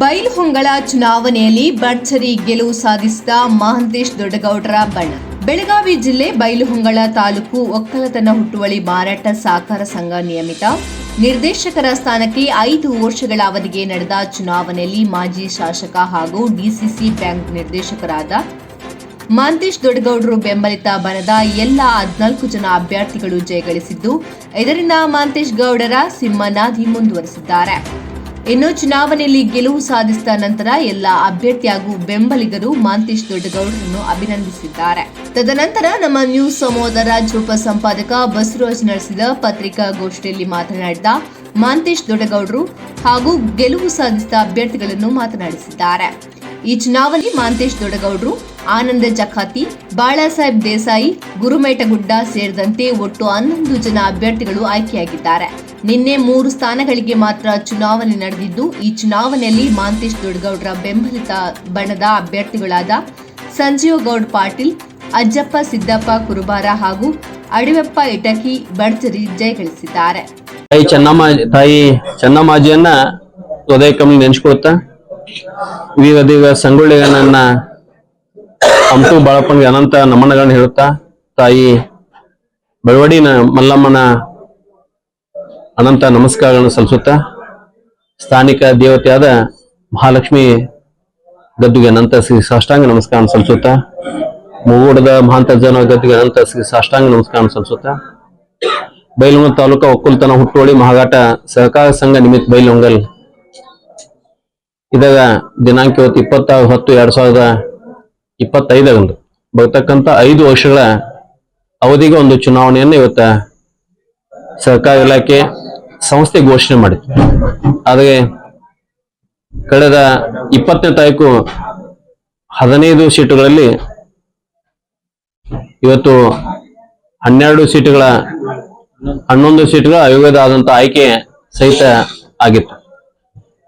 ಬೈಲಹೊಂಗಲ ಚುನಾವಣೆಯಲ್ಲಿ ಭರ್ಜರಿ ಗೆಲುವು ಸಾಧಿಸಿದ ಮಹಂತೇಶ್ ದೊಡ್ಡಗೌಡರ ಬಣ್ಣ. ಬೆಳಗಾವಿ ಜಿಲ್ಲೆ ಬೈಲುಹೊಂಗಳ ತಾಲೂಕು ಒಕ್ಕಲತನ ಹುಟ್ಟುವಳಿ ಮಾರಾಟ ಸಹಕಾರ ಸಂಘ ನಿಯಮಿತ. ನಿರ್ದೇಶಕರ ಸ್ಥಾನಕ್ಕೆ ಐದು ವರ್ಷಗಳ ಅವಧಿಗೆ ನಡೆದ ಚುನಾವಣೆಯಲ್ಲಿ ಮಾಜಿ ಶಾಸಕ ಹಾಗೂ ಡಿಸಿಸಿ ಬ್ಯಾಂಕ್ ನಿರ್ದೇಶಕರಾದ ಮಹಂತೇಶ್ ದೊಡ್ಡಗೌಡರು ಬೆಂಬಲಿತ ಬಣದ ಎಲ್ಲ ಹದಿನಾಲ್ಕು ಜನ ಅಭ್ಯರ್ಥಿಗಳು ಜಯಗಳಿಸಿದ್ದು, ಇದರಿಂದ ಮಹಂತೇಶ್ ಗೌಡರ ಸಿಂಹನಾದಿ ಮುಂದುವರೆಸಿದ್ದಾರೆ. ಇನ್ನು ಚುನಾವಣೆಯಲ್ಲಿ ಗೆಲುವು ಸಾಧಿಸಿದ ನಂತರ ಎಲ್ಲ ಅಭ್ಯರ್ಥಿ ಹಾಗೂ ಬೆಂಬಲಿಗರು ಮಾಂತೇಶ್ ದೊಡ್ಡಗೌಡರನ್ನು ಅಭಿನಂದಿಸಿದ್ದಾರೆ. ತದನಂತರ ನಮ್ಮ ನ್ಯೂಸ್ ಸಮೂಹದ ರಾಜ್ಯ ಉಪ ಸಂಪಾದಕ ಬಸವರಾಜ್ ನಡೆಸಿದ ಪತ್ರಿಕಾಗೋಷ್ಠಿಯಲ್ಲಿ ಮಾತನಾಡಿದ ಮಾಂತೇಶ್ ದೊಡ್ಡಗೌಡರು ಹಾಗೂ ಗೆಲುವು ಸಾಧಿಸಿದ ಅಭ್ಯರ್ಥಿಗಳನ್ನು ಮಾತನಾಡಿಸಿದ್ದಾರೆ. ಈ ಚುನಾವಣೆ ಮಾಂತೇಶ್ ದೊಡ್ಡಗೌಡರು, ಆನಂದ ಜಖಾತಿ ಬಾಳಾಸಾಹೇಬ್ ದೇಸಾಯಿ, ಗುರುಮೇಟಗುಡ್ಡ ಸೇರಿದಂತೆ ಒಟ್ಟು ಹನ್ನೊಂದು ಜನ ಅಭ್ಯರ್ಥಿಗಳು ಆಯ್ಕೆಯಾಗಿದ್ದಾರೆ. ನಿನ್ನೆ ಮೂರು ಸ್ಥಾನಗಳಿಗೆ ಮಾತ್ರ ಚುನಾವಣೆ ನಡೆದಿದ್ದು, ಈ ಚುನಾವಣೆಯಲ್ಲಿ ಮಾಂತೇಶ್ ದೊಡ್ಡಗೌಡರ ಬೆಂಬಲಿತ ಬಣದ ಅಭ್ಯರ್ಥಿಗಳಾದ ಸಂಜೀವ್ ಗೌಡ್ ಪಾಟೀಲ್, ಅಜ್ಜಪ್ಪ ಸಿದ್ದಪ್ಪ ಕುರುಬಾರ ಹಾಗೂ ಅಡಿವೆಪ್ಪ ಇಟಕಿ ಭರ್ಜರಿ ಜಯಗಳಿಸಿದ್ದಾರೆ. ತಾಯಿ ಚೆನ್ನಮ್ಮ, ತಾಯಿ ಚೆನ್ನಮ್ಮಾಜಿಯನ್ನ ಹೃದಯ ಕಮ್ಮಿ ನೆನ್ಸ್ಕೊಳ್ತಾ ಸಂಗೊಳ್ಳಿಗ ನನ್ನ ಹಂಪು ಬಾಳಪ್ಪನಿಗೆ ಅನಂತ ನಮನಗಳನ್ನ ಹೇಳುತ್ತಾ, ತಾಯಿ ಬೆಳವಡಿನ ಮಲ್ಲಮ್ಮನ ಅನಂತ ನಮಸ್ಕಾರಗಳನ್ನು ಸಲ್ಲಿಸುತ್ತಾ ಸ್ಥಾನಿಕ ದೇವತೆಯಾದ ಮಹಾಲಕ್ಷ್ಮಿ ಗದ್ದುಗೆ ಅನಂತ ಶ್ರೀ ಸಾಷ್ಟಾಂಗ ನಮಸ್ಕಾರ ಸಲ್ಲಿಸುತ್ತಾ ಮುಗೂಡದ ಮಹಾಂತರ್ಜನ ಗದ್ದುಗೆ ಅನಂತ ಶ್ರೀ ಸಾಷ್ಟಾಂಗ ನಮಸ್ಕಾರ ಸಲ್ಲಿಸುತ್ತಾ ಬೈಲಹೊಂಗಲ ತಾಲೂಕಾ ಒಕ್ಕಲ್ತನ ಹುಟ್ಟುವಳಿ ಮಹಾಘಾಟ ಸಹಕಾರ ಸಂಘ ನಿಮಿತ್ ಬೈಲಂಗಲ್ ಇದಾಗ ದಿನಾಂಕ ಇವತ್ತು ಇಪ್ಪತ್ತಾರು ಹತ್ತು ಎರಡ್ ಸಾವಿರದ ಇಪ್ಪತ್ತೈದರಂದು. ಬರ್ತಕ್ಕಂಥ ಐದು ವರ್ಷಗಳ ಅವಧಿಗೆ ಒಂದು ಚುನಾವಣೆಯನ್ನು ಇವತ್ತ ಸರ್ಕಾರ ಇಲಾಖೆ ಸಂಸ್ಥೆ ಘೋಷಣೆ ಮಾಡಿತ್ತು ಆದರೆ ಕಳೆದ ಇಪ್ಪತ್ತನೇ ತಾರೀಕು ಹದಿನೈದು ಸೀಟುಗಳಲ್ಲಿ ಇವತ್ತು ಹನ್ನೆರಡು ಸೀಟುಗಳ, ಹನ್ನೊಂದು ಸೀಟುಗಳ ಆಯೋಗದ ಆದಂತ ಆಯ್ಕೆ ಸಹಿತ ಆಗಿತ್ತು.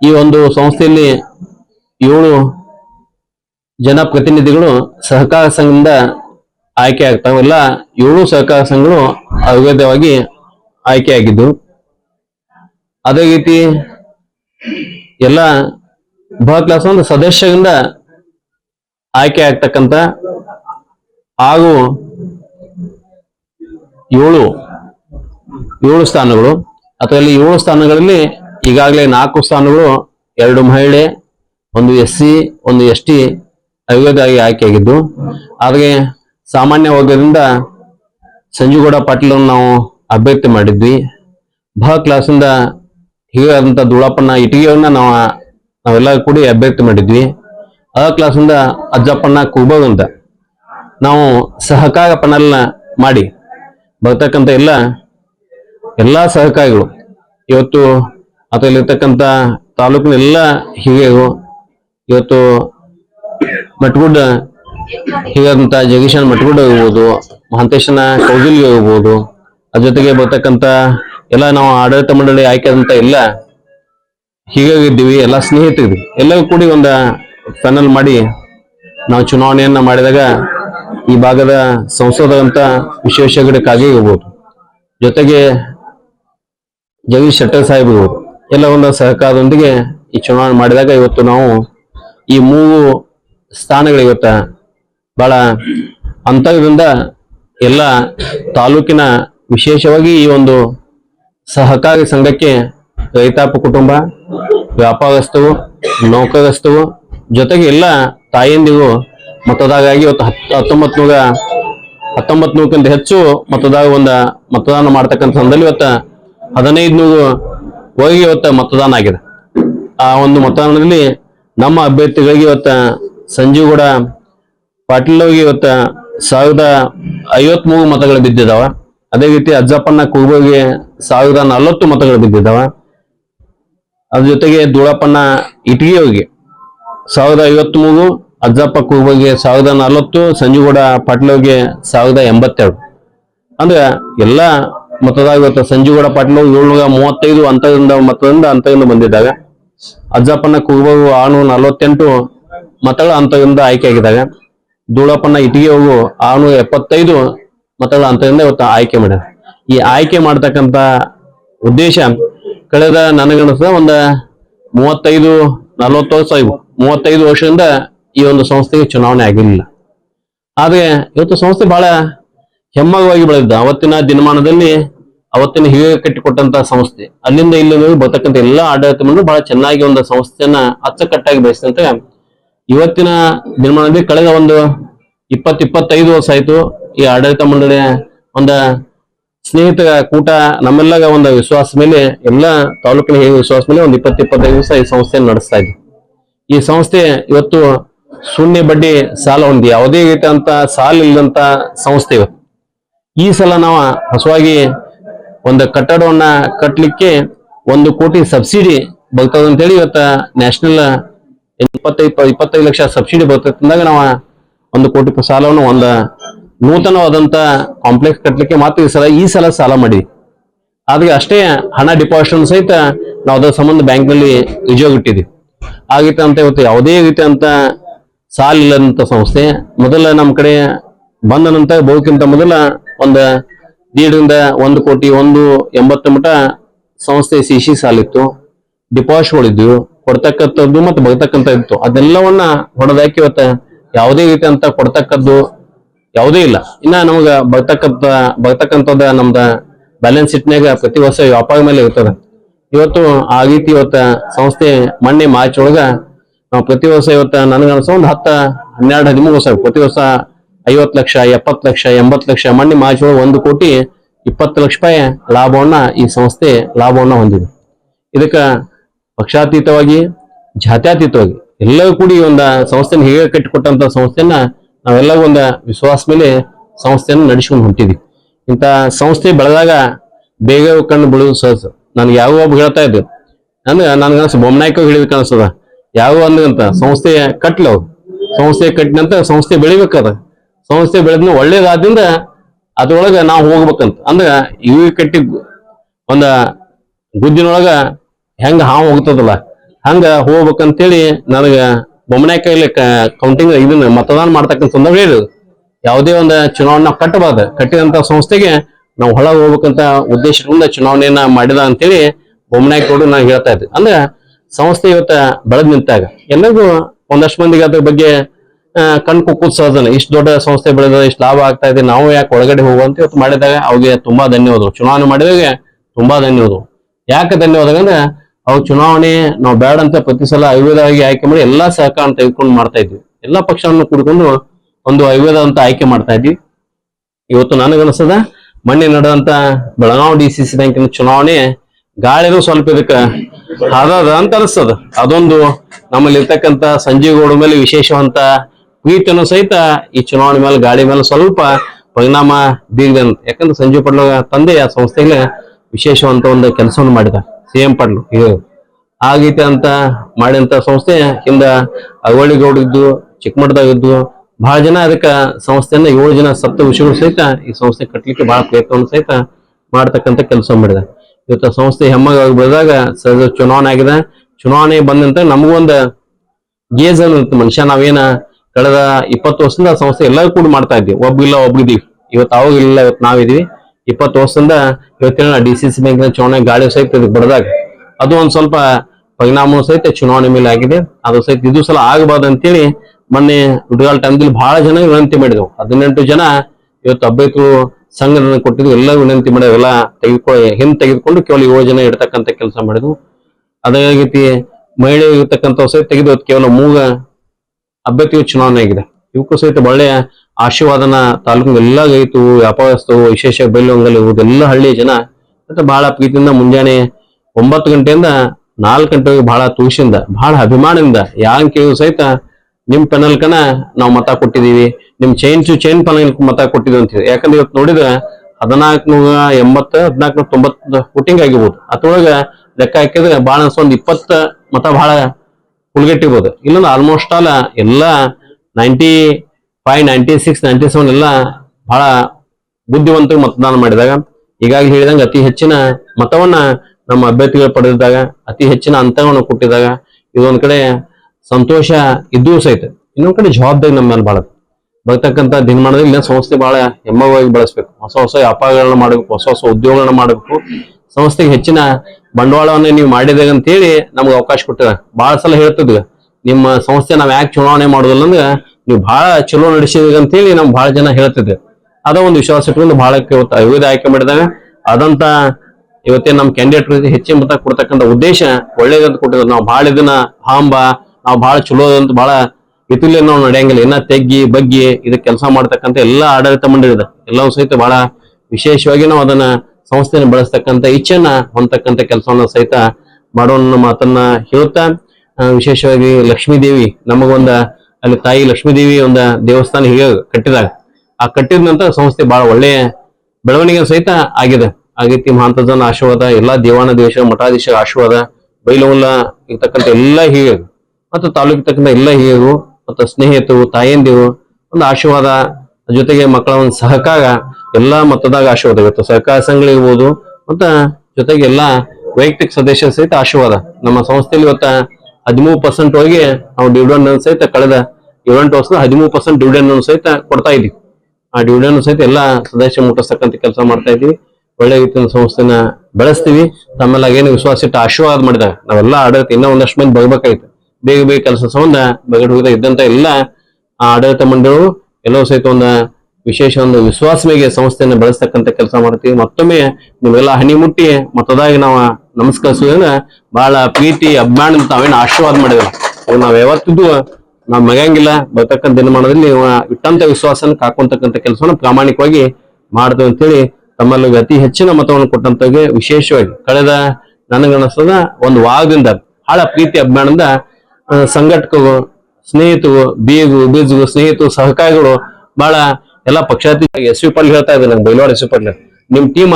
ಈ ಒಂದು ಸಂಸ್ಥೆಯಲ್ಲಿ ಏಳು ಜನಪ್ರತಿನಿಧಿಗಳು ಸಹಕಾರ ಸಂಘದಿಂದ ಆಯ್ಕೆ ಆಗ್ತಾವೆಲ್ಲ ಏಳು ಸಹಕಾರ ಸಂಘಗಳು ಅವಿರೋಧವಾಗಿ ಆಯ್ಕೆಯಾಗಿದ್ದು ಅದೇ ರೀತಿ ಎಲ್ಲ ಬ ಕ್ಲಾಸ್ ಒಂದು ಸದಸ್ಯರಿಂದ ಆಯ್ಕೆ ಆಗ್ತಕ್ಕಂತ ಹಾಗೂ ಏಳು ಏಳು ಸ್ಥಾನಗಳು. ಅಥವಾ ಇಲ್ಲಿ ಏಳು ಸ್ಥಾನಗಳಲ್ಲಿ ಈಗಾಗಲೇ ನಾಲ್ಕು ಸ್ಥಾನಗಳು, ಎರಡು ಮಹಿಳೆ, ಒಂದು ಎಸ್ ಸಿ, ಒಂದು ಎಸ್ ಟಿ ಆಯ್ಕೆ ಆಗಿದ್ದು ಆದರೆ ಸಾಮಾನ್ಯ ವರ್ಗದಿಂದ ಸಂಜುಗೌಡ ಪಾಟೀಲ್ ನಾವು ಅಭ್ಯರ್ಥಿ ಮಾಡಿದ್ವಿ. ಬ ಕ್ಲಾಸಿಂದ ಹಿರಿಯಾದಂಥ ದುಳಪ್ಪನ ಇಟ್ಟಿಗೆಯನ್ನ ನಾವು, ನಾವೆಲ್ಲ ಕೂಡಿ ಅಭ್ಯರ್ಥಿ ಮಾಡಿದ್ವಿ. ಅ ಕ್ಲಾಸಿಂದ ಅಜ್ಜಪ್ಪನ ಕುಬಗ್ ಅಂತ. ನಾವು ಸಹಕಾರ ಪನಲ್ನ ಮಾಡಿ ಬರ್ತಕ್ಕಂಥ ಎಲ್ಲ, ಎಲ್ಲಾ ಸಹಕಾರಿಗಳು. ಇವತ್ತು ಅದರಲ್ಲಿರ್ತಕ್ಕಂಥ ತಾಲೂಕಿನ ಎಲ್ಲ ಹಿರಿಯರು, ಇವತ್ತು ಮಟ್ಗುಡ್ಡ ಹಿರಿಯಂತ ಜಗೀಶನ್ ಮಟ್ಗುಡ್ಡ ಇರ್ಬೋದು, ಮಹಂತೇಶನ ಕೌಗಿಲ್ಗೆ ಇರ್ಬೋದು ಅದ್ರ ಜೊತೆಗೆ ಬರ್ತಕ್ಕಂಥ ಎಲ್ಲ ನಾವು ಆಡಳಿತ ಮಂಡಳಿ ಆಯ್ಕೆಯಾದಂತ ಎಲ್ಲ ಹೀಗಾಗಿದ್ದೀವಿ ಎಲ್ಲ ಸ್ನೇಹಿತರಿದ್ವಿ ಎಲ್ಲರೂ ಕೂಡಿ ಒಂದು ಫೈನಲ್ ಮಾಡಿ ನಾವು ಚುನಾವಣೆಯನ್ನ ಮಾಡಿದಾಗ ಈ ಭಾಗದ ಸಂಸದಂತ ವಿಶ್ವೇಶ್ವರ ಹೆಗಡೆ ಹೋಗ್ಬೋದು ಜೊತೆಗೆ ಜಗದೀಶ್ ಶೆಟ್ಟರ್ ಸಾಹೇಬ್ ಇರ್ಬೋದು. ಎಲ್ಲ ಒಂದು ಸಹಕಾರದೊಂದಿಗೆ ಈ ಚುನಾವಣೆ ಮಾಡಿದಾಗ ಇವತ್ತು ನಾವು ಈ ಮೂರು ಸ್ಥಾನಗಳು ಇವತ್ತ ಬಹಳ ಅಂತರದಿಂದ ಎಲ್ಲ ತಾಲೂಕಿನ ವಿಶೇಷವಾಗಿ ಈ ಒಂದು ಸಹಕಾರಿ ಸಂಘಕ್ಕೆ ರೈತಾಪ ಕುಟುಂಬ, ವ್ಯಾಪಾರಸ್ಥರು, ನೌಕರಸ್ಥರು, ಜೊತೆಗೆ ಎಲ್ಲ ತಾಯಂದಿರು ಮತದಾರರಾಗಿ ಇವತ್ತು ಹತ್ತು ಹತ್ತೊಂಬತ್ ನೂರ ಹತ್ತೊಂಬತ್ ನೂರಕ್ಕಿಂತ ಹೆಚ್ಚು ಮತದಾರ ಒಂದು ಮತದಾನ ಮಾಡ್ತಕ್ಕಂಥ ಸಂದರ್ಭದಲ್ಲಿ ಇವತ್ತು ಹದಿನೈದು ನೂರು ವರೆಗೆ ಇವತ್ತು ಮತದಾನ ಆಗಿದೆ. ಆ ಒಂದು ಮತದಾನದಲ್ಲಿ ನಮ್ಮ ಅಭ್ಯರ್ಥಿಗಳಿಗೆ ಇವತ್ತು ಸಂಜೀವ್ಗೌಡ ಪಾಟೀಲ್ ಅವರಿಗೆ ಇವತ್ತು ಸಾವಿರದ ಐವತ್ಮೂರು ಮತಗಳು ಬಿದ್ದಿದಾವ ಅದೇ ರೀತಿ ಅಜ್ಜಪ್ಪನ ಕುರುಬಗೆ ಸಾವಿರದ ನಲವತ್ತು ಮತಗಳು ಬಿದ್ದಿದ್ದಾವ. ಅದ್ರ ಜೊತೆಗೆ ಧೂಳಪ್ಪಣ್ಣ ಇಟಗಿ ಹೋಗಿ ಸಾವಿರದ ಐವತ್ಮೂರು ಅಜ್ಜಪ್ಪ ಕುರುಬಗೆ ಸಾವಿರದ ನಲವತ್ತು ಸಂಜುಗೌಡ ಪಾಟೀಲ್ ಅವ್ರಿಗೆ ಸಾವಿರದ ಎಂಬತ್ತೆರಡು ಅಂದ್ರೆ ಎಲ್ಲ ಮತದಾರ ಇವತ್ತು ಸಂಜುಗೌಡ ಪಾಟೀಲ್ ಅವ್ರು ಏಳ್ನೂರ ಮೂವತ್ತೈದು ಅಂತದಿಂದ ಮತದಿಂದ ಅಂತದಿಂದ ಬಂದಿದ್ದಾಗ ಅಜ್ಜಪ್ಪನ ಕುರುಬರು ಆರ್ನೂರ ನಲವತ್ತೆಂಟು ಮತಗಳ ಆಯ್ಕೆ ಆಗಿದ್ದಾಗ ಧೂಳಪ್ಪನ ಇಟಿಗೆ ಹೋಗು ಆರ್ನೂರ ಎಪ್ಪತ್ತೈದು ಮತಗಳ ಅಂತದಿಂದ ಇವತ್ತು ಆಯ್ಕೆ ಮಾಡ್ಯಾರ ಈ ಆಯ್ಕೆ ಮಾಡ್ತಕ್ಕಂತ ಉದ್ದೇಶ ಕಳೆದ ನನಗನ್ನಿಸಿದ ಒಂದ ಮೂವತ್ತೈದು ನಲವತ್ತು ವರ್ಷ. ಮೂವತ್ತೈದು ವರ್ಷದಿಂದ ಈ ಒಂದು ಸಂಸ್ಥೆಗೆ ಚುನಾವಣೆ ಆಗಿರಲಿಲ್ಲ ಆದ್ರೆ ಇವತ್ತು ಸಂಸ್ಥೆ ಬಹಳ ಹೆಮ್ಮಗವಾಗಿ ಬೆಳೆದಿದ್ದ ಅವತ್ತಿನ ದಿನಮಾನದಲ್ಲಿ ಅವತ್ತಿನ ಹಿರಿಯ ಕಟ್ಟಿಕೊಟ್ಟಂತ ಸಂಸ್ಥೆ ಅಲ್ಲಿಂದ ಇಲ್ಲಿಂದ ಬರ್ತಕ್ಕಂಥ ಎಲ್ಲಾ ಆಡಳಿತ ಮಂಡಳಿ ಬಹಳ ಚೆನ್ನಾಗಿ ಒಂದು ಸಂಸ್ಥೆಯನ್ನ ಅಚ್ಚುಕಟ್ಟಾಗಿ ಬೆಳೆಸಿದಂತ ಇವತ್ತಿನ ದಿನಮಾನದಲ್ಲಿ ಕಳೆದ ಒಂದು ಇಪ್ಪತ್ ಇಪ್ಪತ್ತೈದು ವರ್ಷ ಆಯ್ತು ಈ ಆಡಳಿತ ಮಂಡಳಿಯ ಒಂದು ಸ್ನೇಹಿತ ಕೂಟ ನಮ್ಮೆಲ್ಲಗ ಒಂದು ವಿಶ್ವಾಸ ಮೇಲೆ, ಎಲ್ಲ ತಾಲೂಕಿನ ಹೇಗೆ ವಿಶ್ವಾಸ ಮೇಲೆ ಒಂದು ಇಪ್ಪತ್ತು, ಇಪ್ಪತ್ತೈದು ದಿವಸ ಈ ಸಂಸ್ಥೆಯನ್ನು ನಡೆಸ್ತಾ ಇದ್ವಿ ಈ ಸಂಸ್ಥೆ ಇವತ್ತು ಶೂನ್ಯ ಬಡ್ಡಿ ಸಾಲ ಹೊಂದಿ ಯಾವುದೇ ರೀತಿಯಂತ ಸಾಲ ಇಲ್ಲದಂತ ಸಂಸ್ಥೆ ಇವತ್ತು. ಈ ಸಲ ನಾವು ಹೊಸವಾಗಿ ಒಂದು ಕಟ್ಟಡವನ್ನ ಕಟ್ಟಲಿಕ್ಕೆ ಒಂದು ಕೋಟಿ ಸಬ್ಸಿಡಿ ಬರ್ತದೆ ಅಂತೇಳಿ ಇವತ್ತ ನ್ಯಾಷನಲ್ ಇಪ್ಪತ್ತೈದು ಇಪ್ಪತ್ತೈದು ಲಕ್ಷ ಸಬ್ಸಿಡಿ ಬರ್ತದೆ ಅಂದಾಗ ನಾವು ಒಂದು ಕೋಟಿ ಸಾಲವನ್ನು ಒಂದು ನೂತನವಾದಂತ ಕಾಂಪ್ಲೆಕ್ಸ್ ಕಟ್ಟಲಿಕ್ಕೆ ಮಾತ್ರ ಈ ಸಲ ಈ ಸಲ ಸಾಲ ಮಾಡಿ ಆದ್ರೆ ಅಷ್ಟೇ ಹಣ ಡಿಪಾಸಿಟ್ ಸಹಿತ ನಾವು ಅದರ ಸಂಬಂಧ ಬ್ಯಾಂಕ್ನಲ್ಲಿ ಇಟ್ಟಿದ್ವಿ ಆಗಿತ್ತು ಅಂತ ಇವತ್ತು ಯಾವುದೇ ರೀತಿಯಂತ ಸಾಲ ಇಲ್ಲದಂತ ಸಂಸ್ಥೆ, ಮೊದಲ ನಮ್ಮ ಕಡೆ ಬಂದ ನಂತರ ಬಹುಕ್ಕಿಂತ ಮೊದಲ ಒಂದು ದೀಡರಿಂದ ಒಂದು ಕೋಟಿ ಒಂದು ಎಂಬತ್ತು ಮಟ ಸಂಸ್ಥೆ ಸಿ ಸಿಸಿ ಸಾಲಿತ್ತು ಡಿಪಾಸಿಟ್ಗಳಿದ್ವು ಕೊಡ್ತಕ್ಕಂಥದ್ದು ಮತ್ತು ಬರ್ತಕ್ಕಂಥ ಇತ್ತು. ಅದೆಲ್ಲವನ್ನ ಹೊಡೆದಾಕಿ ಇವತ್ತು ಯಾವುದೇ ರೀತಿ ಅಂತ ಕೊಡ್ತಕ್ಕದ್ದು ಯಾವುದೇ ಇಲ್ಲ. ಇನ್ನ ನಮಗ ಬರ್ತಕ್ಕಂಥ ಬರ್ತಕ್ಕಂಥದ್ದು ನಮ್ದ ಬ್ಯಾಲೆನ್ಸ್ ಶೀಟ್ನಾಗ ಪ್ರತಿ ವರ್ಷ ವ್ಯಾಪಾರ ಮೇಲೆ ಇರ್ತದೆ. ಇವತ್ತು ಆ ರೀತಿ ಇವತ್ತ ಸಂಸ್ಥೆ ಮೊನ್ನೆ ಮಾರ್ಚ್ ಒಳಗ ನಾವು ಪ್ರತಿ ವರ್ಷ ಇವತ್ತ ನನಗೆ ಅನ್ಸೋ ಒಂದು ಹತ್ತ, ಹನ್ನೆರಡು, ಹದಿಮೂರು ವರ್ಷ ಪ್ರತಿ ವರ್ಷ ಐವತ್ತು ಲಕ್ಷ, ಎಪ್ಪತ್ತು ಲಕ್ಷ, ಎಂಬತ್ತು ಲಕ್ಷ. ಮೊನ್ನೆ ಮಾರ್ಚ್ ಒಳಗೆ ಒಂದು ಕೋಟಿ ಇಪ್ಪತ್ತು ಲಕ್ಷ ರೂಪಾಯಿ ಲಾಭವನ್ನ ಈ ಸಂಸ್ಥೆ ಲಾಭವನ್ನ ಹೊಂದಿದೆ. ಇದಕ್ಕ ಪಕ್ಷಾತೀತವಾಗಿ, ಜಾತ್ಯಾತೀತವಾಗಿ ಎಲ್ಲವೂ ಕೂಡಿ ಒಂದು ಸಂಸ್ಥೆನ ಹೇಗೆ ಕಟ್ಟಿಕೊಟ್ಟಂತ ಸಂಸ್ಥೆಯನ್ನ ನಾವೆಲ್ಲ ಒಂದು ವಿಶ್ವಾಸ ಮೇಲೆ ಸಂಸ್ಥೆಯನ್ನು ನಡೆಸ್ಕೊಂಡು ಹೊಂಟಿದ್ವಿ. ಇಂಥ ಸಂಸ್ಥೆ ಬೆಳೆದಾಗ ಬೇಗ ಕಣ್ಣು ಬೀಳೋದು ಸಹಜ. ನನ್ಗೆ ಯಾವ ಒಬ್ಬ ಹೇಳ್ತಾ ಇದ್ದೆ ಅಂದ್ರೆ ಅನ್ಸ ಬೊಮ್ಮನಾಯ್ಕ ಹೇಳಿದ ಅನ್ಸದ ಯಾವ ಅಂದಂತ ಸಂಸ್ಥೆ ಕಟ್ಲ ಅವ್ರು. ಸಂಸ್ಥೆ ಕಟ್ಟಿನಂತ ಸಂಸ್ಥೆ ಬೆಳಿಬೇಕದ. ಸಂಸ್ಥೆ ಬೆಳೆದ್ನ ಒಳ್ಳೇದಾದ್ರಿಂದ ಅದ್ರೊಳಗೆ ನಾವು ಹೋಗ್ಬೇಕಂತ. ಅಂದ್ರೆ ಇವು ಕಟ್ಟಿ ಒಂದ ಗುದ್ದಿನೊಳಗ ಹೆಂಗ ಹಾವು ಹೋಗ್ತದಲ್ಲ? ಹಂಗ ಹೋಗ್ಬೇಕಂತೇಳಿ ನನಗ ಇಲ್ಲಿ ಕೌಂಟಿಂಗ್ ಇದನ್ನ ಮತದಾನ ಮಾಡ್ತಕ್ಕಂಥ ಸಂದರ್ಭ ಹೇಳಿದ್ರು ಯಾವುದೇ ಒಂದು ಚುನಾವಣೆ ನಾವು ಕಟ್ಟಬಾರ್ದು. ಕಟ್ಟಿದಂತ ಸಂಸ್ಥೆಗೆ ನಾವು ಹೊಳ ಹೋಗ್ಬೇಕಂತ ಉದ್ದೇಶದಿಂದ ಚುನಾವಣೆಯನ್ನ ಮಾಡಿದ ಅಂತೇಳಿ ಬೊಮ್ಮನಾಯ್ಕೋಡು ನಾನು ಹೇಳ್ತಾ ಇದ್ದೆ ಅಂದ್ರೆ ಸಂಸ್ಥೆ ಇವತ್ತ ಬೆಳೆದ್ ನಿಂತಾಗ. ಎಲ್ಲರಿಗೂ ಒಂದಷ್ಟು ಮಂದಿಗೆ ಅದ್ರ ಬಗ್ಗೆ ಕಣ್ಣು ಕಣ್ ಕುಕ್ಕುದ್ ಇಷ್ಟು ದೊಡ್ಡ ಸಂಸ್ಥೆ ಬೆಳೆದ ಇಷ್ಟು ಲಾಭ ಆಗ್ತಾ ಇದೆ, ನಾವು ಯಾಕೆ ಒಳಗಡೆ ಹೋಗುವಂತ ಇವತ್ತು ಮಾಡಿದಾಗ ಅವ್ರಿಗೆ ತುಂಬಾ ಧನ್ಯವಾದಗಳು. ಚುನಾವಣೆ ಮಾಡಿದಾಗ ತುಂಬಾ ಧನ್ಯವಾದಗಳು. ಯಾಕೆ ಧನ್ಯವಾದಗಳು ಅಂದ್ರೆ ಅವ್ರು ಚುನಾವಣೆ ನಾವು ಬೇಡ ಅಂತ ಪ್ರತಿ ಸಲ ಆಯುರ್ವೇದವಾಗಿ ಆಯ್ಕೆ ಮಾಡಿ ಎಲ್ಲಾ ಸಹಕಾರ ತೆಗೆದುಕೊಂಡು ಮಾಡ್ತಾ ಇದ್ವಿ. ಎಲ್ಲಾ ಪಕ್ಷವನ್ನು ಕೂಡಿಕೊಂಡು ಒಂದು ಆಯುರ್ವೇದ ಅಂತ ಆಯ್ಕೆ ಮಾಡ್ತಾ ಇದ್ವಿ. ಇವತ್ತು ನನಗನ್ಸದ, ಮೊನ್ನೆ ನಡೆದಂತ ಬೆಳಗಾವಿ ಡಿ ಸಿ ಸಿ ಬ್ಯಾಂಕಿನ ಚುನಾವಣೆ ಗಾಳಿನೂ ಸ್ವಲ್ಪ ಇದಕ್ಕ ಅಂತ ಅನಿಸ್ತದ ಅದೊಂದು ನಮ್ಮಲ್ಲಿ ಇರ್ತಕ್ಕಂತ ಸಂಜೀವ್ ಗೌಡ ಮೇಲೆ ವಿಶೇಷವಂತ ಪ್ರೀತಿಯನ್ನು ಸಹಿತ ಈ ಚುನಾವಣೆ ಮೇಲೆ ಗಾಳಿ ಮೇಲೆ ಸ್ವಲ್ಪ ಪರಿಣಾಮ ಬೀರಿದೆ ಅಂತ. ಯಾಕಂದ್ರೆ ಸಂಜೀವ್ ಪಡ್ಲ ತಂದೆ ಆ ಸಂಸ್ಥೆಗೆ ವಿಶೇಷವಂತ ಒಂದು ಕೆಲಸವನ್ನು ಮಾಡಿದ. ಸಿ ಎಂ ಪಡ್ಲು ಆಗೈತೆ ಅಂತ ಮಾಡಿದಂತ ಸಂಸ್ಥೆ ಹಿಂದ ಗೌಡ ಇದ್ದು ಬಹಳ ಜನ ಅದಕ್ಕೆ ಸಂಸ್ಥೆಯನ್ನ ಏಳು ಜನ ಸಪ್ತ ವಿಷಯಗಳು ಸಹಿತ ಈ ಸಂಸ್ಥೆ ಕಟ್ಟಲಿಕ್ಕೆ ಬಹಳ ಪ್ರಯತ್ನವನ್ನು ಸಹಿತ ಮಾಡ್ತಕ್ಕಂಥ ಕೆಲಸ ಮಾಡಿದ. ಇವತ್ತು ಸಂಸ್ಥೆ ಹೆಮ್ಮಗಾಗಿ ಬೆಳೆದಾಗ ಸಹಜ ಚುನಾವಣೆ ಆಗಿದೆ. ಚುನಾವಣೆ ಬಂದಂತ ನಮಗೊಂದು ಗೇಜ್ ಅನ್ನುತ್ತೆ ಮನುಷ್ಯ. ನಾವೇನ ಕಳೆದ ಇಪ್ಪತ್ತು ವರ್ಷದಿಂದ ಸಂಸ್ಥೆ ಎಲ್ಲರೂ ಕೂಡ ಮಾಡ್ತಾ ಇದ್ವಿ ಒಬ್ಬಿಲ್ಲ ಒಬ್ರಿದೀವಿ ಇವತ್ತು ಅವಾಗ ಇಲ್ಲ, ಇವತ್ತು ನಾವಿದೀವಿ ಇಪ್ಪತ್ತು ವರ್ಷದಿಂದ ಇವತ್ತಿನ ಡಿ ಸಿ ಸಿ ಬ್ಯಾಂಕಿನ ಚುನಾವಣೆ ಗಾಳಿ ಸಹಿತ ಇದಕ್ಕೆ ಬಡದಾಗ, ಅದು ಒಂದ್ ಸ್ವಲ್ಪ ಪರಿಣಾಮ ಸಹಿತ ಚುನಾವಣೆ ಮೇಲೆ ಆಗಿದೆ. ಅದು ಸಹಿತ ಇದು ಸಲ ಆಗಬಾರ್ದು ಅಂತೇಳಿ ಮೊನ್ನೆ ಟೈಮ್ ಟೈಮ್ದಲ್ಲಿ ಬಹಳ ಜನ ವಿನಂತಿ ಮಾಡಿದವು. ಹದಿನೆಂಟು ಜನ ಇವತ್ತು ಅಭ್ಯರ್ಥಿಗಳು ಸಂಘಟನೆ ಕೊಟ್ಟಿದ್ದು ಎಲ್ಲ ವಿನಂತಿ ಮಾಡಿದ್ರು ಎಲ್ಲ ತೆಗೆದುಕೊಳ್ಳಿ ಹಿಂದ್ ತೆಗೆದುಕೊಂಡು ಕೇವಲ ಯೋಜನೆ ಜನ ಇಡ್ತಕ್ಕಂಥ ಕೆಲಸ ಮಾಡಿದ್ವು ಅದೇ ರೀತಿ ಮಹಿಳೆ ಇರ್ತಕ್ಕಂಥ ಸಹಿತ ತೆಗೆದು ಕೇವಲ ಮೂಗ ಅಭ್ಯರ್ಥಿಗಳು ಚುನಾವಣೆ ಆಗಿದೆ. ಇವಕ್ಕೂ ಸಹಿತ ಒಳ್ಳೆಯ ಆಶೀರ್ವಾದನ ತಾಲೂಕಿನ ಎಲ್ಲ ಗೈತು ವ್ಯಾಪಾರಸ್ಥರು, ವಿಶೇಷ ಬೆಳ್ಳುವಂಗಲ್ ಇರುವುದೆಲ್ಲ ಹಳ್ಳಿಯ ಜನ. ಮತ್ತೆ ಬಹಳ ಪ್ರೀತಿಯಿಂದ ಮುಂಜಾನೆ ಒಂಬತ್ತು ಗಂಟೆಯಿಂದ ನಾಲ್ಕು ಗಂಟೆಗೆ ಬಹಳ ತುಳಸಿಯಿಂದ ಬಹಳ ಅಭಿಮಾನದಿಂದ ಯಾನ್ ಕೇಳಿದ್ರು ಸಹಿತ ನಿಮ್ ಪೆನಲ್ ಕಣ ನಾವು ಮತ ಕೊಟ್ಟಿದೀವಿ ನಿಮ್ ಚೈನ್ ಟು ಚೈನ್ ಪೆನಲ್ ಮತ ಕೊಟ್ಟಿದ್ವಿ ಹೇಳಿ. ಯಾಕಂದ್ರೆ ಇವತ್ತು ನೋಡಿದ್ರೆ ಹದಿನಾಲ್ಕು ನೂರ ಎಂಬತ್ತ ಹದಿನಾಲ್ಕು ನೂರ ತೊಂಬತ್ತು ವೋಟಿಂಗ್ ಆಗಿರ್ಬೋದು. ಅದ್ರೊಳಗ ಲೆಕ್ಕ ಹಾಕಿದ್ರೆ ಬಹಳ ಒಂದ್ ಇಪ್ಪತ್ತ ಮತ ಬಹಳ ಉಳ್ಗೆಟ್ಟಿರ್ಬೋದು. ಇಲ್ಲಂದ್ರೆ ಆಲ್ಮೋಸ್ಟ್ ಆಲ್ ಎಲ್ಲ ninety five ninety six ninety seven ಎಲ್ಲ ಬಹಳ ಬುದ್ಧಿವಂತರು ಮತದಾನ ಮಾಡಿದಾಗ, ಈಗಾಗಲೇ ಹೇಳಿದಂಗೆ ಅತಿ ಹೆಚ್ಚಿನ ಮತವನ್ನ ನಮ್ಮ ಅಭ್ಯರ್ಥಿಗಳು ಪಡೆದಿದ್ದಾಗ, ಅತಿ ಹೆಚ್ಚಿನ ಅಂತವನ್ನು ಕೊಟ್ಟಿದಾಗ ಇದೊಂದ್ ಕಡೆ ಸಂತೋಷ ಇದ್ದೂ ಸಹಿತ. ಇನ್ನೊಂದ್ ಕಡೆ ಜವಾಬ್ದಾರಿ ನಮ್ಮ ಮೇಲೆ ಬಹಳ ಬರ್ತಕ್ಕಂಥ ದಿನಮಾನದಲ್ಲಿ ಸಂಸ್ಥೆ ಬಹಳ ಹೆಮ್ಮವಾಗಿ ಬಳಸಬೇಕು. ಹೊಸ ಹೊಸ ವ್ಯಾಪಾರಗಳನ್ನ ಮಾಡಬೇಕು, ಹೊಸ ಹೊಸ ಉದ್ಯೋಗಗಳನ್ನ ಮಾಡಬೇಕು. ಸಂಸ್ಥೆಗೆ ಹೆಚ್ಚಿನ ಬಂಡವಾಳವನ್ನ ನೀವು ಮಾಡಿದಾಗ ಅಂತ ಹೇಳಿ ನಮ್ಗೆ ಅವಕಾಶ ಕೊಟ್ಟಿರ ಬಹಳ ಸಲ ಹೇಳ್ತಿದ್ವಿ, ನಿಮ್ಮ ಸಂಸ್ಥೆ ನಾವ್ ಯಾಕೆ ಚುನಾವಣೆ ಮಾಡೋದಿಲ್ಲ ಅಂದ್ರೆ ನೀವು ಬಹಳ ಚಲೋ ನಡೆಸಿದ್ರಿ ಅಂತ ಹೇಳಿ ನಮ್ ಬಹಳ ಜನ ಹೇಳ್ತಿದ್ದೆ ಅದ ಒಂದು ವಿಶ್ವಾಸ ಇಟ್ಕೊಂಡು ಬಹಳ ಇವತ್ತು ಆಯ್ಕೆ ಮಾಡಿದಾಗ ಅದಂತ ಇವತ್ತೇ ನಮ್ ಕ್ಯಾಂಡಿಡೇಟ್ ಹೆಚ್ಚಿನ ಮತ ಕೊಡ್ತಕ್ಕಂತ ಉದ್ದೇಶ ಒಳ್ಳೇದಂತ ಕೊಟ್ಟಿದ್ರು ನಾವು ಬಹಳ ಇದನ್ನ ಹಾಂಬ ನಾವು ಬಹಳ ಚಲೋ ಅಂತ ಬಹಳ ಇತಿಲಿ ನಾವು ನಡೆಯಂಗಿಲ್ಲ. ಇನ್ನ ತೆಗ್ಗಿ ಬಗ್ಗಿ ಇದಕ್ಕೆ ಕೆಲಸ ಮಾಡ್ತಕ್ಕಂಥ ಎಲ್ಲಾ ಆಡಳಿತ ಮಂಡಳಿ ಇದೆ ಎಲ್ಲವೂ ಸಹಿತ ಬಹಳ ವಿಶೇಷವಾಗಿ ನಾವು ಅದನ್ನ ಸಂಸ್ಥೆನ ಬಳಸ್ತಕ್ಕಂಥ ಇಚ್ಛೆನ ಹೊಂದತಕ್ಕಂಥ ಕೆಲಸವನ್ನ ಸಹಿತ ಮಾಡೋಣ ಮಾತನ್ನ ಹೇಳುತ್ತಾ ಆ, ವಿಶೇಷವಾಗಿ ಲಕ್ಷ್ಮೀ ದೇವಿ ನಮಗೊಂದ ಅಲ್ಲಿ ತಾಯಿ ಲಕ್ಷ್ಮೀ ದೇವಿ ಒಂದ ದೇವಸ್ಥಾನ ಹೀಗೆ ಕಟ್ಟಿದಾಗ, ಆ ಕಟ್ಟಿದ ನಂತರ ಸಂಸ್ಥೆ ಬಹಳ ಒಳ್ಳೆಯ ಬೆಳವಣಿಗೆ ಸಹಿತ ಆಗಿದೆ. ಆಗೈತಿ ಮಹಾಂತಜನ ಆಶೀರ್ವಾದ, ಎಲ್ಲಾ ದೇವಾನ ದೇಶ ಮಠಾಧೀಶ ಆಶೀರ್ವಾದ ಬೈಲವಲ್ಲ ಇರ್ತಕ್ಕಂಥ ಎಲ್ಲ ಹೀಗೆ ಮತ್ತು ತಾಲೂಕು ತಕ್ಕಂಥ ಎಲ್ಲ ಹೀಗೆ ಮತ್ತು ಸ್ನೇಹಿತರು, ತಾಯಂದಿರು ಒಂದು ಆಶೀರ್ವಾದ ಜೊತೆಗೆ ಮಕ್ಕಳ ಒಂದು ಸಹಕಾರ, ಎಲ್ಲಾ ಮತದಾಗ ಆಶೀರ್ವಾದ ಇವತ್ತು ಸಹಕಾರ ಸಂಘಗಳಿರ್ಬೋದು ಮತ್ತು ಜೊತೆಗೆ ಎಲ್ಲಾ ವೈಯಕ್ತಿಕ ಸದಸ್ಯರ ಸಹಿತ ಆಶೀರ್ವಾದ. ನಮ್ಮ ಸಂಸ್ಥೆಯಲ್ಲಿ ಇವತ್ತ ಹದಿಮೂರು ಪರ್ಸೆಂಟ್ ಹೋಗಿ ನಾವು ಡಿವಿಡೆಂಡ್ ಸಹಿತ ಕಳೆದ ಏಳೆಂಟು ವರ್ಷದ ಹದಿಮೂರು ಪರ್ಸೆಂಟ್ ಡಿವಿಡೆಂಡ್ ಸಹಿತ ಕೊಡ್ತಾ ಇದ್ವಿ ಆ ಡಿವಿಡೆಂಡ್ ಸಹಿತ ಎಲ್ಲ ಸದಸ್ಯ ಮುಟ್ಟಿಸ್ತಕ್ಕಂಥ ಕೆಲಸ ಮಾಡ್ತಾ ಇದ್ವಿ ಒಳ್ಳೆ ರೀತಿಯ ಸಂಸ್ಥೆನ ಬೆಳೆಸ್ತೀವಿ. ತಮ್ಮೆಲ್ಲ ಏನು ವಿಶ್ವಾಸ ಇಟ್ಟು ಆಶೀರ್ವಾದ ಮಾಡಿದಾಗ ನಾವೆಲ್ಲ ಆಡಳಿತ ಇನ್ನೂ ಒಂದಷ್ಟು ಮಂದಿ ಬರಬೇಕಾಯ್ತು ಬೇಗ ಬೇಗ ಕೆಲಸ ಸಂಬಂಧ ಬಗೆಟ್ ಹೋಗಿದ ಇದ್ದಂತ ಎಲ್ಲ ಆ ಆಡಳಿತ ಮಂಡಳಿಗಳು ಎಲ್ಲವೂ ಸಹಿತ ಒಂದು ವಿಶೇಷ ಒಂದು ವಿಶ್ವಾಸ ಮೇಲೆ ಸಂಸ್ಥೆಯನ್ನು ಬೆಳೆಸ್ತಕ್ಕಂಥ ಕೆಲಸ ಮಾಡ್ತೀವಿ. ಮತ್ತೊಮ್ಮೆ ನಿಮಗೆಲ್ಲ ಹನಿ ಮುಟ್ಟಿ ಮತ್ತದಾಗಿ ನಾವು ನಮಸ್ಕರಿಸುವುದನ್ನ ಬಹಳ ಪ್ರೀತಿ, ಅಭಿಮಾನ ತಾವೇನು ಆಶೀರ್ವಾದ ಮಾಡಿದ್ರು ನಾವು ಯಾವತ್ತಿದ್ದು ನಾವು ಮಗಂಗಿಲ್ಲ ಬರ್ತಕ್ಕಂಥ ದಿನಮಾನದಲ್ಲಿ ಇಟ್ಟಂತ ವಿಶ್ವಾಸನ ಕಾಕೊಂತಕ್ಕಂಥ ಕೆಲಸವನ್ನು ಪ್ರಾಮಾಣಿಕವಾಗಿ ಮಾಡ್ತೇವೆ ಅಂತೇಳಿ ತಮ್ಮಲ್ಲಿ ಅತಿ ಹೆಚ್ಚಿನ ಮತವನ್ನು ಕೊಟ್ಟಂತವ್ರಿಗೆ ವಿಶೇಷವಾಗಿ ಕಳೆದ ನನಗನ್ನಿಸ್ತದ ಒಂದು ವಾರದಿಂದ ಬಹಳ ಪ್ರೀತಿ, ಅಭಿಮಾನದಿಂದ ಸಂಘಟಕರು ಸ್ನೇಹಿತರು, ಬೀಗು ಬೀಜಗು ಸ್ನೇಹಿತರು, ಸಹಕಾರಿಗಳು ಬಹಳ ಎಲ್ಲ ಪಕ್ಷಾತೀತ ಎಸ್ ವಿ ಪಾಟೀಲ್ ಹೇಳ್ತಾ ಇದ್ದೆ ನಂಗೆ ಬೈಲವಾಡ ಎಸ್ ವಿ ಪಾಟೀಲ್. ನಿಮ್ ಟೀಮ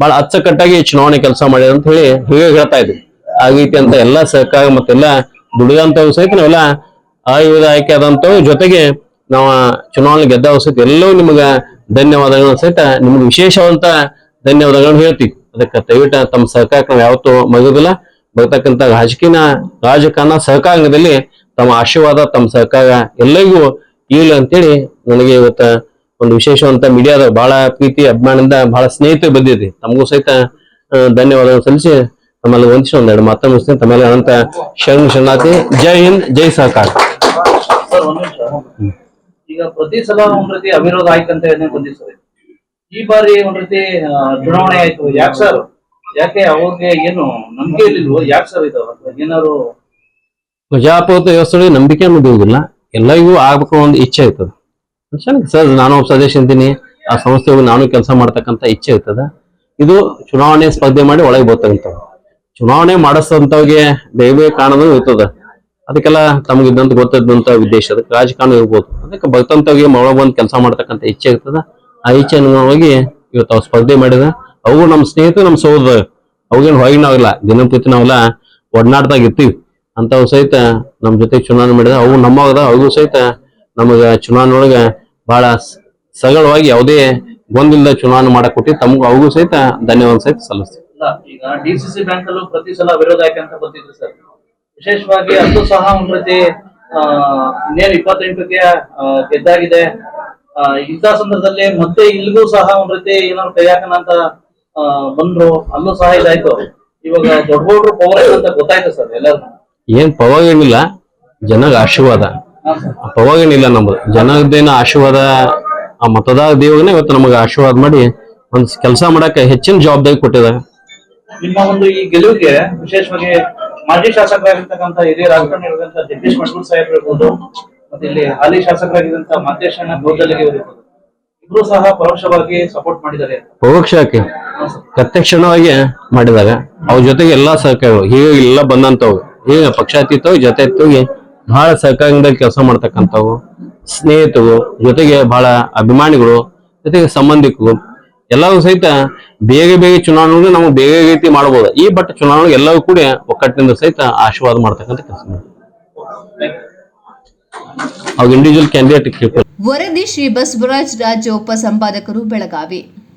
ಬಹಳ ಅಚ್ಚುಕಟ್ಟಾಗಿ ಚುನಾವಣೆ ಕೆಲಸ ಮಾಡಿದೆ ಅಂತ ಹೇಳಿ ಹೀಗೆ ಹೇಳ್ತಾ ಇದ್ವಿ. ಆಗೈತಿ ಅಂತ ಎಲ್ಲಾ ಸಹಕಾರ ಮತ್ತೆಲ್ಲ ದುಡಿದಂತವು ಸಹಿತ ನಾವೆಲ್ಲ ಆಯುಧ ಆಯ್ಕೆ ಆದಂತವು ಜೊತೆಗೆ ನಾವು ಚುನಾವಣೆ ಗೆದ್ದವು ಸಹಿತ ಎಲ್ಲವೂ ನಿಮ್ಗೆ ಧನ್ಯವಾದಗಳನ್ನ ಸಹಿತ ನಿಮ್ಗೆ ವಿಶೇಷವಂತ ಧನ್ಯವಾದಗಳನ್ನ ಹೇಳ್ತೀವಿ. ಅದಕ್ಕೆ ದಯವಿಟ್ಟು ತಮ್ಮ ಸಹಕಾರಕ್ಕೆ ನಾವು ಯಾವತ್ತೂ ಮಗುದಿಲ್ಲ ಬರ್ತಕ್ಕಂಥ ರಾಜಕೀಯ ರಾಜಕಾರಣ ಸಹಕಾರದಲ್ಲಿ ತಮ್ಮ ಆಶೀರ್ವಾದ ತಮ್ಮ ಸಹಕಾರ ಎಲ್ಲರಿಗೂ ಇರಲಿ ಅಂತೇಳಿ ನನಗೆ ಇವತ್ತ ಒಂದು ವಿಶೇಷವಂತ ಮೀಡಿಯಾದ ಬಹಳ ಪ್ರೀತಿ ಅಭಿಮಾನದಿಂದ ಬಹಳ ಸ್ನೇಹಿತರು ಬಂದಿದೆ ತಮಗೂ ಸಹಿತ ಧನ್ಯವಾದಗಳು ಸಲ್ಲಿಸಿ ತಮ್ಮಲ್ಲಿ ವಂಚಿಸಿ ಒಂದೆರಡು ಮಾತನ್ನು ಮುಗಿಸ್ತೀನಿ. ತಮ್ಮಲ್ಲಿ ಅನಂತ ಶರಣ ಶರಣಾತಿ ಜೈ ಹಿಂದ್ ಜೈ ಸಹಕಾರ. ಈಗ ಪ್ರತಿ ಸಲ ಒಂದ್ ರೀತಿ ಅವಿರೋಧ ಆಯ್ತಂತ ಸರ್ ಈ ಬಾರಿ ಒಂದ್ ರೀತಿ ಚುನಾವಣೆ ಆಯ್ತು. ಯಾಕೆ ಸರ್? ಯಾಕೆ ಅವ್ರಿಗೆ ಏನು ನಂಬಿಕೆ ಇರ್ಲಿಲ್ವೋ? ಯಾಕೆ ಸರ್ ಇದು? ಏನಾದ್ರು ಪ್ರಜಾಪ್ರಭುತ್ವ ವ್ಯವಸ್ಥೆ ನಂಬಿಕೆ ಅನ್ನೋದಿಲ್ಲ ಎಲ್ಲರಿಗೂ ಆಗ್ಬೇಕು ಒಂದು ಇಚ್ಛೆ ಇರ್ತದೆ. ಸರ್ ನಾನು ಸಜೆಷನ್ ಇದ್ದೀನಿ ಆ ಹೋಗಿ ನಾನು ಕೆಲಸ ಮಾಡ್ತಕ್ಕಂಥ ಇಚ್ಛೆ ಇರ್ತದೆ. ಇದು ಚುನಾವಣೆ ಸ್ಪರ್ಧೆ ಮಾಡಿ ಒಳಗೆ ಬರ್ತಕ್ಕಂಥವು ಚುನಾವಣೆ ಮಾಡಿಸಂತವ್ರಿಗೆ ಬೇಗ ಕಾಣದ ಇರ್ತದೆ. ಅದಕ್ಕೆಲ್ಲ ತಮಗಿದ್ದಂತ ಗೊತ್ತಿದ್ದಂತ ಉದ್ದೇಶ. ಅದಕ್ಕೆ ರಾಜಕಾರಣ ಇರ್ಬೋದು. ಅದಕ್ಕೆ ಬರ್ತಂತವ್ರಿಗೆ ಒಳಗೆ ಬಂದು ಕೆಲಸ ಮಾಡ್ತಕ್ಕಂಥ ಇಚ್ಛೆ ಇರ್ತದೆ. ಆ ಇಚ್ಛೆ ಅನುಗುಣವಾಗಿ ಇವತ್ತು ಅವ್ರು ಸ್ಪರ್ಧೆ ಮಾಡಿದ ಅವು ನಮ್ಮ ಸ್ನೇಹಿತರು, ನಮ್ಮ ಸಹೋದರ ಅವಾಗೇನು ಹೊರಗೆ ನಾವಿಲ್ಲ ದಿನಪೂರ್ತಿ ನಾವೆಲ್ಲ ಒಡನಾಡ್ದಾಗ ಇರ್ತೀವಿ. ಅಂತವು ಸಹಿತ ನಮ್ಮ ಜೊತೆ ಚುನಾವಣೆ ಮಾಡಿದ ಅವು ನಮ್ಮವಾಗ ಅವು ಸಹಿತ ನಮಗ ಚುನಾವಣೆ ಒಳಗ ಬಹಳ ಸಗಳವಾಗಿ ಸರಳವಾಗಿ ಯಾವುದೇ ಗೊಂದಿಲ್ಲದ ಚುನಾವಣೆ ಮಾಡಕ್ ಕೊಟ್ಟಿ ತಮಗೂ ಅವಗೂ ಸಹಿತ ಧನ್ಯವಾದ ಸಹಿತ ಸಲ್ಲಿಸ್ತೀವಿ. ಇಲ್ಲ ಈಗ ಡಿಸಿಸಿ ಬ್ಯಾಂಕ್ ಅಲ್ಲೂ ಪ್ರತಿ ಸಲ ವಿರೋಧ ಅಂತ ಬರ್ತಿದ್ರು ಸರ್? ವಿಶೇಷವಾಗಿ ಅಲ್ಲೂ ಸಹ ಒಂದ್ ರೀತಿ ಆ ಇನ್ನೇನು ಇಪ್ಪತ್ತೆಂಟಕ್ಕೆ ಗೆದ್ದಾಗಿದೆ. ಇಂಥ ಸಂದರ್ಭದಲ್ಲಿ ಮತ್ತೆ ಇಲ್ಲಿಗೂ ಸಹ ಒಂದ್ ರೀತಿ ಏನಾದ್ರು ಕೈ ಹಾಕೋಣ ಅಂತ ಬಂದ್ರು ಅಲ್ಲೂ ಸಹ ಇದಾಯ್ತು. ಇವಾಗ ದೊಡ್ಡ ಪವರ್ ಏನು ಅಂತ ಗೊತ್ತಾಯ್ತು ಸರ್ ಎಲ್ಲರೂ ಏನ್ ಏನಿಲ್ಲ ಜನಗ ಆಶೀರ್ವಾದ. ಪರವಾಗಿಲ್ಲ ನಮ್ದು. ಜನದೇನ ಆಶೀರ್ವಾದ ಆ ಮತದಾರ ದೇವನೇ ಇವತ್ತು ನಮಗೆ ಆಶೀರ್ವಾದ ಮಾಡಿ ಒಂದ್ ಕೆಲಸ ಮಾಡಕ್ಕೆ ಹೆಚ್ಚಿನ ಜವಾಬ್ದಾರಿ ಕೊಟ್ಟಿದ್ದಾರೆ. ನಿಮ್ಮ ಒಂದು ಈ ಗೆಲುವಿಗೆ ವಿಶೇಷವಾಗಿ ಮಾಜಿ ಶಾಸಕರಾಗಿರ್ತಕ್ಕಂಥ ಹಿರಿಯ ರಾಜಕಾರಣಿಯಾಗಿರುವಂತ ಜಗದೀಶ್ ಮಠೂರ್ ಸಾಹೇಬ್ ಇರ್ಬೋದು ಮತ್ತೆ ಇಲ್ಲಿ ಹಾಲಿ ಶಾಸಕರಾಗಿದ್ದಂತ ಮಂತೇಶಣ್ಣ ಗೌದಲಿಗೆ ಇರ್ಬೋದು ಇಬ್ರು ಸಹ ಪರೋಕ್ಷವಾಗಿ ಸಪೋರ್ಟ್ ಮಾಡಿದ್ದಾರೆ. ಪರೋಕ್ಷಕ್ಕೆ ಪ್ರತ್ಯಕ್ಷಣವಾಗಿ ಮಾಡಿದಾಗ ಅವ್ರ ಜೊತೆಗೆ ಎಲ್ಲಾ ಸರ್ಕಾರಗಳು ಹೀಗೆ ಎಲ್ಲ ಬಂದಂತವ್ ಈಗ ಪಕ್ಷಾತೀತವಾಗಿ ಜೊತೆ ಬಹಳ ಸಹಕಾರದಿಂದ ಕೆಲಸ ಮಾಡ್ತಕ್ಕಂಥವು, ಸ್ನೇಹಿತರು, ಜೊತೆಗೆ ಬಹಳ ಅಭಿಮಾನಿಗಳು, ಜೊತೆಗೆ ಸಂಬಂಧಿಕರು, ಎಲ್ಲರೂ ಸಹಿತ ಬೇಗ ಬೇಗ ಚುನಾವಣೆಗಳು ನಾವು ಬೇಗ ರೀತಿ ಮಾಡಬಹುದು ಈ ಬಟ್ ಚುನಾವಣೆಗೆ ಎಲ್ಲವೂ ಕೂಡ ಒಕ್ಕಟ್ಟಿನಿಂದ ಸಹಿತ ಆಶೀರ್ವಾದ ಮಾಡ್ತಕ್ಕಂಥ ಕೆಲಸ ಇಂಡಿವಿಜುವಲ್ ಕ್ಯಾಂಡಿಡೇಟ್ ವರದಿ ಶ್ರೀ ಬಸವರಾಜ್ ರಾಜ್ಯ ಉಪ ಸಂಪಾದಕರು ಬೆಳಗಾವಿ.